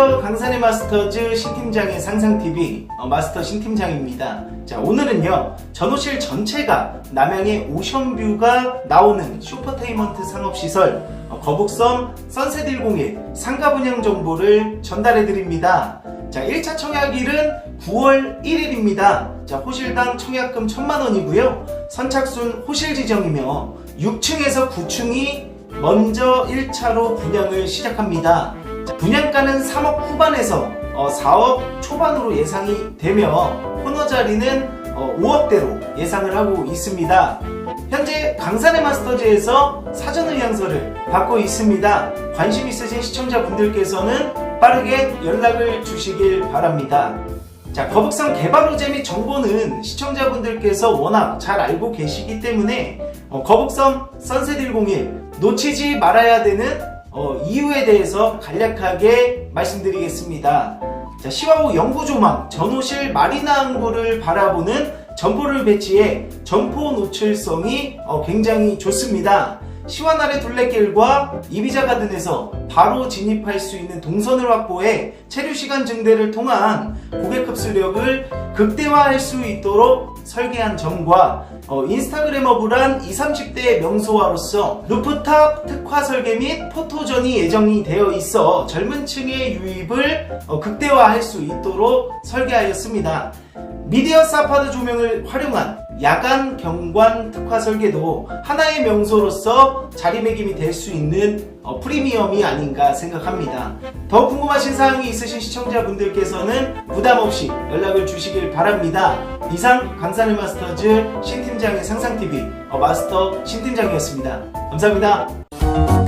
안녕하세요. 강산의 마스터즈 신팀장의 상상TV 어, 마스터 신팀장입니다. 자, 오늘은요, 전호실 전체가 남양의 오션뷰가 나오는 슈퍼테이먼트 상업시설 어, 거북섬 선셋101 상가 분양 정보를 전달해 드립니다. 자, 1차 청약일은 9월 1일입니다. 자, 호실당 청약금 1000만 원이고요. 선착순 호실 지정이며 6층에서 9층이 먼저 1차로 분양을 시작합니다. 자, 분양가는 3억 후반에서 어, 4억 초반으로 예상이 되며 코너 자리는 어, 5억대로 예상을 하고 있습니다. 현재 강산의 마스터즈에서 사전 의향서를 받고 있습니다. 관심 있으신 시청자분들께서는 빠르게 연락을 주시길 바랍니다. 자, 거북선 개발 호재 및 정보는 시청자분들께서 워낙 잘 알고 계시기 때문에 어, 거북선 선셋101 놓치지 말아야 되는 어, 이유에 대해서 간략하게 말씀드리겠습니다. 자, 시와호 영구조망 전호실 마리나 항구를 바라보는 점포를 배치해 점포 노출성이 어, 굉장히 좋습니다. 시와나래 둘레길과 이비자 가든에서 바로 진입할 수 있는 동선을 확보해 체류 시간 증대를 통한 고객 흡수력을 극대화할 수 있도록 설계한 점과 어, 인스타그래머블한 20, 30대 명소화로서 루프탑 특화 설계 및 포토존이 예정이 되어 있어 젊은 층의 유입을 어, 극대화할 수 있도록 설계하였습니다. 미디어 사파드 조명을 활용한 야간 경관 특화 설계도 하나의 명소로서 자리매김이 될 수 있는 어, 프리미엄이 아닌가 생각합니다. 더 궁금하신 사항이 있으신 시청자분들께서는 부담 없이 연락을 주시길 바랍니다. 이상 강산의 마스터즈 신팀장의 상상TV 어, 마스터 신팀장이었습니다. 감사합니다.